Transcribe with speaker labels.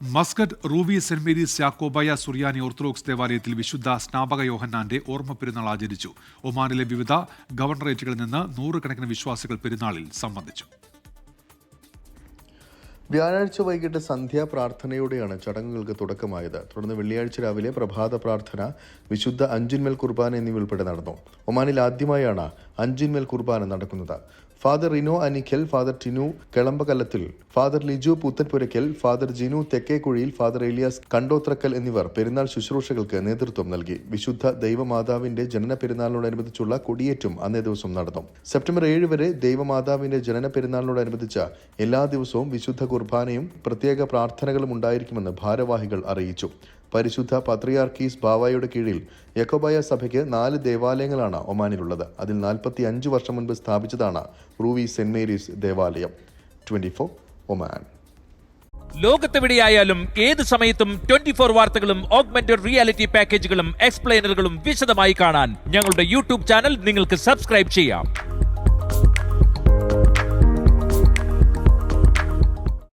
Speaker 1: Muscat Ruwi saint Mary's യാക്കോബായ സുറിയാനി orthodox ദേവാലയത്തിൽ വിശുദ്ധ സ്നാപക യോഹന്നാന്റെ ഓർമ്മ പെരുന്നാൾ ആചരിച്ചു. ഒമാനിലെ വിവിധ ഗവർണറേറ്റുകളിൽ നിന്ന് നൂറുകണക്കിന് വിശ്വാസികൾ പെരുന്നാളിൽ സംബന്ധിച്ചു.
Speaker 2: വ്യാഴാഴ്ച വൈകിട്ട് സന്ധ്യാ പ്രാർത്ഥനയോടെയാണ് ചടങ്ങുകൾക്ക് തുടക്കമായത്. തുടർന്ന് വെള്ളിയാഴ്ച രാവിലെ പ്രഭാത പ്രാർത്ഥന വിശുദ്ധ അഞ്ചുന്മേൽ കുർബാന എന്നിവ ഉൾപ്പെടെ നടന്നു. ഒമാനിൽ ആദ്യമായാണ് അഞ്ചുന്മേൽ കുർബാന നടക്കുന്നത്. Father Rino Anikkal father Tinu Kilampakallathil father Liju Puthenpurakkal father Jinu Thekkekuzhiyil father Elias Kandothrakkal എന്നിവർ പെരുന്നാൾ ശുശ്രൂഷകൾക്ക് നേതൃത്വം നൽകി. വിശുദ്ധ ദൈവമാതാവിന്റെ ജനന പെരുന്നാളിനോടനുബന്ധിച്ചുള്ള കൊടിയേറ്റും അന്നേ ദിവസം നടന്നു. സെപ്റ്റംബർ ഏഴ് വരെ ദൈവമാതാവിന്റെ ജനന പെരുന്നാളിനോടനുബന്ധിച്ച എല്ലാ ദിവസവും വിശുദ്ധ കുർബാനയും പ്രത്യേക പ്രാർത്ഥനകളും ഉണ്ടായിരിക്കുമെന്ന് ഭാരവാഹികൾ അറിയിച്ചു. പരിശുദ്ധ പത്രിയാർക്കീസ് ബാവായുടെ കീഴിൽ യക്കോബായ സഭയ്ക്ക് നാല് ദേവാലയങ്ങളാണ് ഒമാനിലുള്ളത്. അതിൽ നാൽപ്പത്തി അഞ്ച് വർഷം മുൻപ് സ്ഥാപിച്ചതാണ് റൂവി സെന്റ് മേരീസ് ദേവാലയം. Twenty four Oman.
Speaker 3: ലോകത്തെവിടെയായാലും ഏത് സമയത്തും ട്വന്റി ഫോർ വാർത്തകളും ഓഗ്മെന്റഡ് റിയാലിറ്റി പാക്കേജുകളും എക്സ്പ്ലെയിനറുകളും വിശദമായി കാണാൻ ഞങ്ങളുടെ യൂട്യൂബ് ചാനൽ നിങ്ങൾക്ക് സബ്സ്ക്രൈബ് ചെയ്യാം.